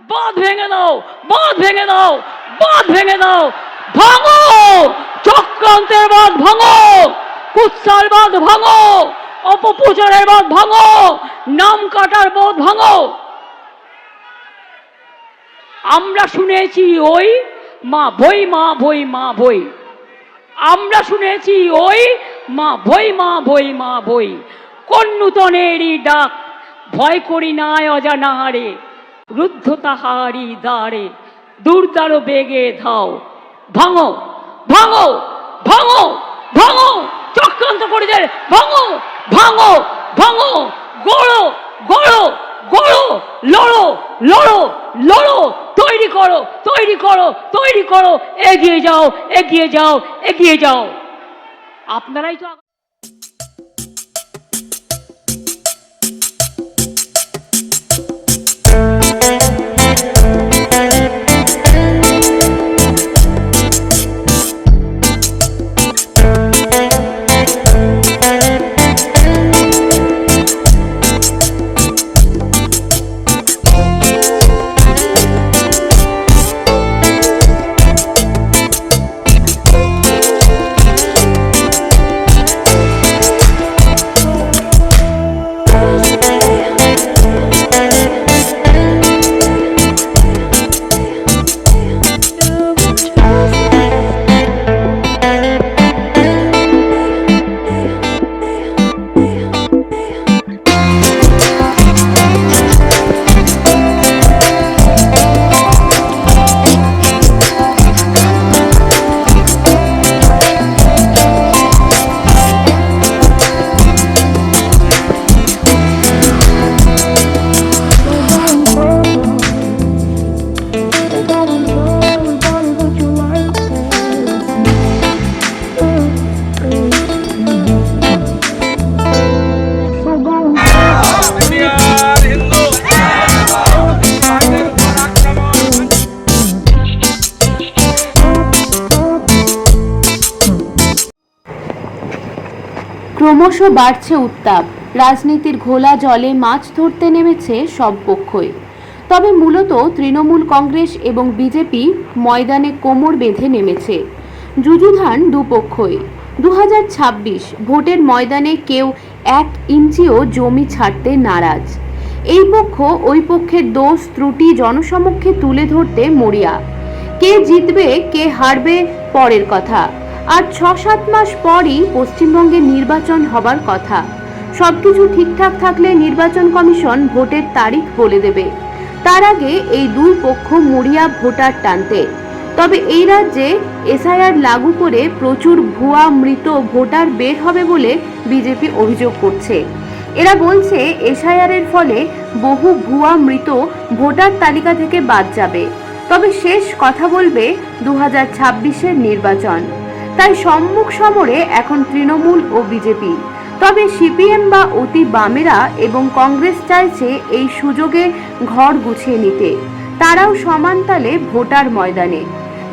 বাঁধ ভেঙে দাও বাঁধ ভেঙে দাও বাঁধ ভেঙে দাও ভাঙো! চক্রান্তের বাঁধ ভাঙো! কুৎসার বাঁধ ভাঙো! অপপ্রচারের বাঁধ ভাঙো! নাম কাটার বাঁধ ভাঙো! আমরা শুনেছি ওই মা বই মা বই মা বই আমরা শুনেছি ওই মা বই মা বই মা বই কোন নূতনেরই ডাক, ভয় করি নাই অজানাহারে রুদ্ধ তাহারি দাঁড়ে দুর্দার বেগে ধাও। ভাঙো ভাঙো ভাঙো ভাঙো, চক্রান্ত করে যায় ভাঙো ভাঙো ভাঙো, গড়ো গড়ো গড়ো, লড়ো লড়ো লড়ো, তৈরি করো তৈরি করো তৈরি করো, এগিয়ে যাও এগিয়ে যাও এগিয়ে যাও। আপনারাই তো ক্রমশ বাড়ছে উত্তাপ। রাজনীতির ঘোলা জলে মাছ ধরতে নেমেছে সব পক্ষই। তবে মূলত তৃণমূল কংগ্রেস এবং বিজেপি ময়দানে কোমর বেঁধে নেমেছে। যুযুধান দুপক্ষই। দু হাজার ছাব্বিশ ভোটের ময়দানে কেউ এক ইঞ্চিও জমি ছাড়তে নারাজ। এই পক্ষ ওই পক্ষের দোষ ত্রুটি জনসমক্ষে তুলে ধরতে মরিয়া। কে জিতবে, কে হারবে, পরের কথা। আর ছ সাত মাস পরই পশ্চিমবঙ্গে নির্বাচন হবার কথা। সবকিছু ঠিকঠাক থাকলে নির্বাচন কমিশন ভোটের তারিখ বলে দেবে। তার আগে এই দুই পক্ষ মরিয়া ভোটার টানতে। তবে এই রাজ্যে এসআইআর লাগু করে প্রচুর ভুয়া মৃত ভোটার বের হবে বলে বিজেপি অভিযোগ করছে। এরা বলছে এসআইআর এর ফলে বহু ভুয়া মৃত ভোটার তালিকা থেকে বাদ যাবে। তবে শেষ কথা বলবে দু হাজার নির্বাচন। তাই সম্মুখ সমরে এখন তৃণমূল ও বিজেপি। তবে সিপিএম বা অতি বামেরা এবং কংগ্রেস চাইছে এই সুযোগে ঘর গুছিয়ে নিতে। তারাও সমান তালে ভোটার ময়দানে।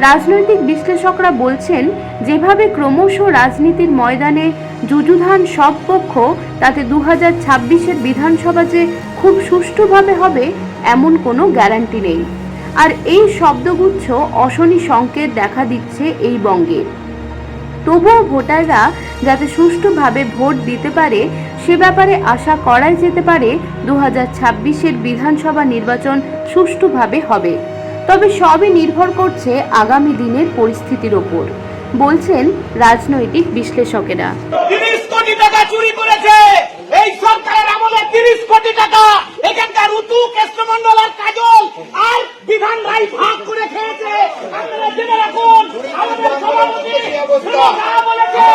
রাজনৈতিক বিশ্লেষকরা বলছেন, যেভাবে ক্রমশ রাজনীতির ময়দানে যুযুধান সব পক্ষ, তাতে দু হাজার ছাব্বিশের বিধানসভা যে খুব সুষ্ঠুভাবে হবে, এমন কোনো গ্যারান্টি নেই। আর এই শব্দগুচ্ছ অশনি সংকেত দেখা দিচ্ছে এই বঙ্গে। তবুও ভোটাররা যাতে সুষ্ঠুভাবে ভোট দিতে পারে, সে ব্যাপারে আশা করাই যেতে পারে দু হাজার ছাব্বিশের বিধানসভা নির্বাচন সুষ্ঠুভাবে হবে। তবে সবই নির্ভর করছে আগামী দিনের পরিস্থিতির ওপর, বলছেন রাজনৈতিক বিশ্লেষকেরা। টাকা চুরি করেছে! এই সরকারের আমলে তিরিশ কোটি টাকা। এখানকার ঋতু কৃষ্ণমন্ডল আর কাজল আর বিধান রায় ভাগ করে খেয়েছে। আপনারা জেনে রাখুন আমাদের সভাপতি বলেছে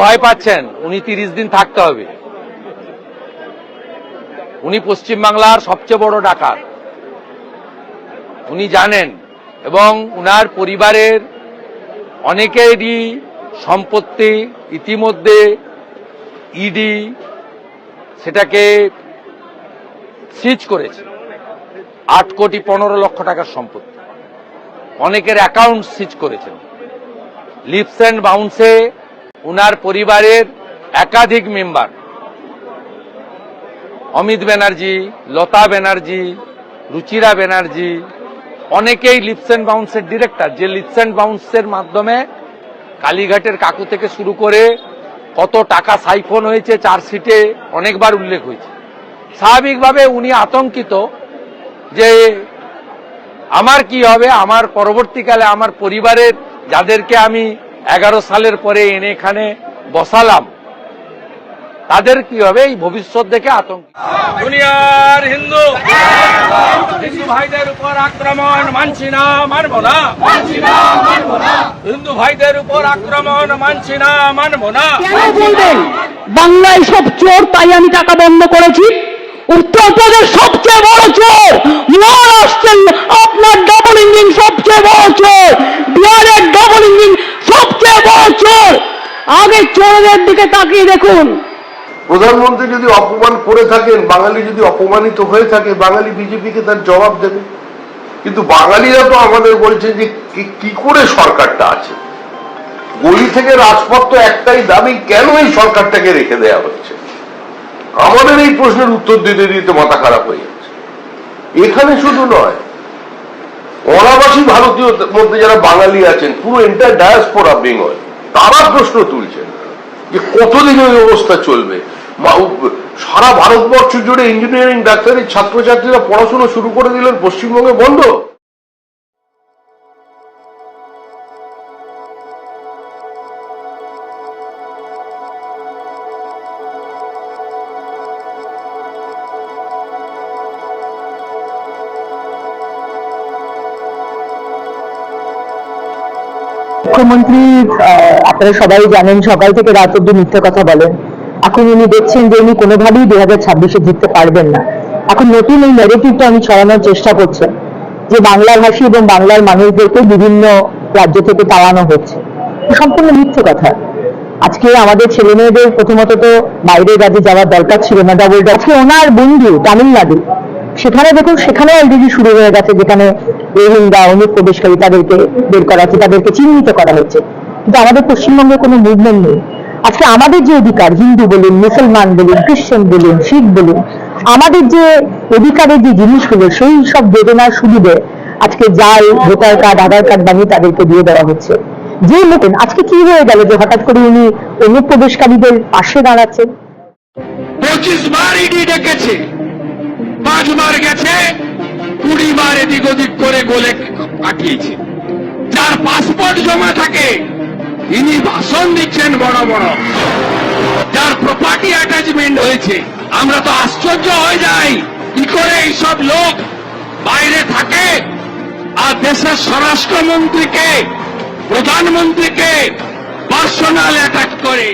ভয় পাচ্ছেন, উনি তিরিশ দিন থাকতে হবে। উনি পশ্চিমবাংলার সবচেয়ে বড় ডাকাত। উনি জানেন, এবং উনার পরিবারের অনেকেরই সম্পত্তি ইতিমধ্যে ইডি সেটাকে সিজ করেছে। আট কোটি পনেরো লক্ষ টাকার সম্পত্তি। অনেকের অ্যাকাউন্ট সিজ করেছেন। লিপস অ্যান্ড বাউন্সে পরিবারের একাধিক মেম্বার। অমিত ব্যানার্জি, লতা ব্যানার্জি, রুচিরা ব্যানার্জি, অনেকেই লিপস অ্যান্ড বাউন্সের ডিরেক্টর। যে লিপস অ্যান্ড বাউন্সের মাধ্যমে কালীঘাটের কাকু থেকে শুরু করে কত টাকা সাইফোন হয়েছে, চার্জশিটে অনেকবার উল্লেখ হয়েছে। স্বাভাবিকভাবে উনি আতঙ্কিত যে আমার কি হবে, আমার পরবর্তীকালে আমার পরিবারের যাদেরকে আমি এগারো সালের পরে এনে এখানে বসালাম। তাদের কি হবে? এই ভবিষ্যৎ দেখে আতঙ্ক। দুনিয়ার হিন্দু হিন্দু ভাইদের উপর আক্রমণ মানছি না মানবো না। হিন্দু ভাইদের উপর আক্রমণ মানছি না মানবো না। বলবেন? বাংলায় সব চোর তাই আমি টাকা বন্ধ করেছি। উত্তরপ্রদেশ সবচেয়ে বড় চোর মহারাষ্ট্রের আপনার ডবল ইঞ্জিন সবচেয়ে বড় চোর বিহারের ডবল ইঞ্জিন চোর! আগে চোরদের দিকে তাকিয়ে দেখুন। প্রধানমন্ত্রী যদি অপমান করে থাকেন, বাঙালি যদি অপমানিত হয়ে থাকে, বাঙালি বিজেপিকে তার জবাব দেবে। কিন্তু বাঙালিরা তো আমাদের বলছে যে কি- করে সরকারটা আছে? গলি থেকে রাজপথ তো একটাই দাবি, কেন এই সরকারটাকে রেখে দেয়া হচ্ছে? আমাদের এই প্রশ্নের উত্তর দিতে দিতে মাথা খারাপ হয়ে যাচ্ছে। এখানে শুধু নয়, অনাবাসী ভারতীয় মধ্যে যারা বাঙালি আছেন, পুরো এন্টার ডায়াসপোরা বেঙ্গল তারা প্রশ্ন তুলছেন যে কতদিন ওই অবস্থা চলবে? সারা ভারতবর্ষ জুড়ে ইঞ্জিনিয়ারিং ডাক্তারি, ছাত্রছাত্রীরা পড়াশোনা শুরু করে দিলেন, পশ্চিমবঙ্গে বন্ধ। মুখ্যমন্ত্রী আপনারা সবাই জানেন সকাল থেকে রাত অব্দি মিথ্যে কথা বলেন। এখন উনি দেখছেন যে উনি কোনোভাবেই দুই হাজার ছাব্বিশে জিততে পারবেন না। এখন নতুন এই নেগেটিভটা উনি ছড়ানোর চেষ্টা করছেন যে বাংলা ভাষী এবং বাংলার মানুষদেরকে বিভিন্ন রাজ্য থেকে তাড়ানো হচ্ছে। সম্পূর্ণ মিথ্যে কথা। আজকে আমাদের ছেলে মেয়েদের প্রথমত তো বাইরের রাজ্যে যাওয়ার দরকার ছিল না ডাবল আজকে ওনার বন্ধু তামিলনাড়ু। সেখানে দেখুন সেখানে অলরেডি শুরু হয়ে গেছে, যেখানে রোহিঙ্গা, অনুপ্রবেশকারী তাদেরকে বের করা হচ্ছে, তাদেরকে চিহ্নিত করা হচ্ছে। কিন্তু আমাদের পশ্চিমবঙ্গে কোনো মুভমেন্ট নেই। আজকে আমাদের যে অধিকার, হিন্দু বলুন, মুসলমান বলুন খ্রিস্টান বলুন, শিখ বলুন, আমাদের যে অধিকারের যে জিনিসগুলো, সেই সব যোজনার সুবিধে আজকে জাল, ভোটার কার্ড, আধার কার্ড বানিয়ে তাদেরকে দিয়ে দেওয়া হচ্ছে। যে মতন আজকে কি হয়ে গেল যে হঠাৎ করে উনি অনুপ্রবেশকারীদের পাশে দাঁড়াচ্ছেন? পঁচিশ বার ইডি ডেকেছে। পাঁচবার গেছে, কুড়ি বার এদিক ওদিক করে গোলে কাটিয়েছে। যার পাসপোর্ট জমা থাকে তিনি ভাষণ দিচ্ছেন বড় বড়। যার প্রপার্টি অ্যাটাচমেন্ট হয়েছে, আমরা তো আশ্চর্য হয়ে যাই, কি করে এইসব লোক বাইরে থাকে? আর দেশের স্বরাষ্ট্রমন্ত্রীকে, প্রধানমন্ত্রীকে পার্সোনাল অ্যাটাক করে।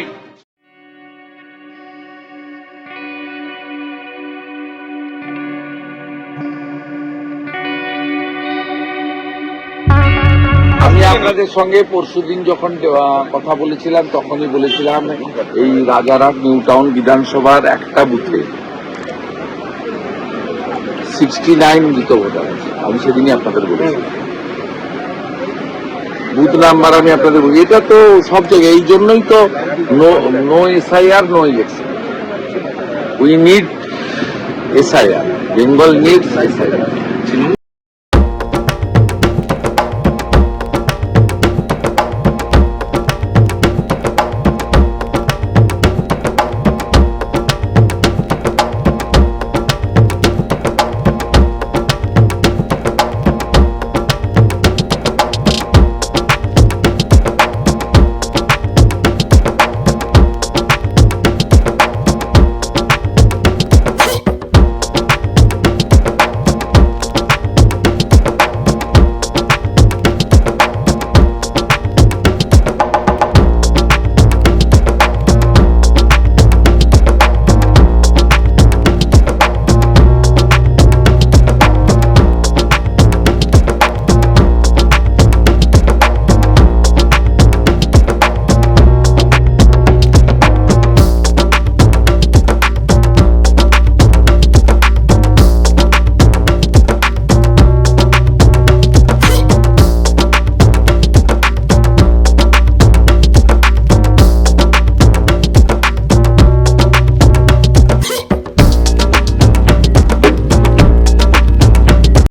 আমি আপনাদের সঙ্গে পরশুদিন যখন কথা বলেছিলাম, তখনই বলেছিলাম, এই রাজারহাট নিউ টাউন বিধানসভার একটা বুথে সিক্সটি নাইন মৃত ভোটার আমি সেদিনই আপনাদের বলেছি বুথ নাম্বার আমি আপনাদের বলি, এটা তো সব জায়গায়, এই জন্যই তো no SIR no election we need SIR Bengal needs SIR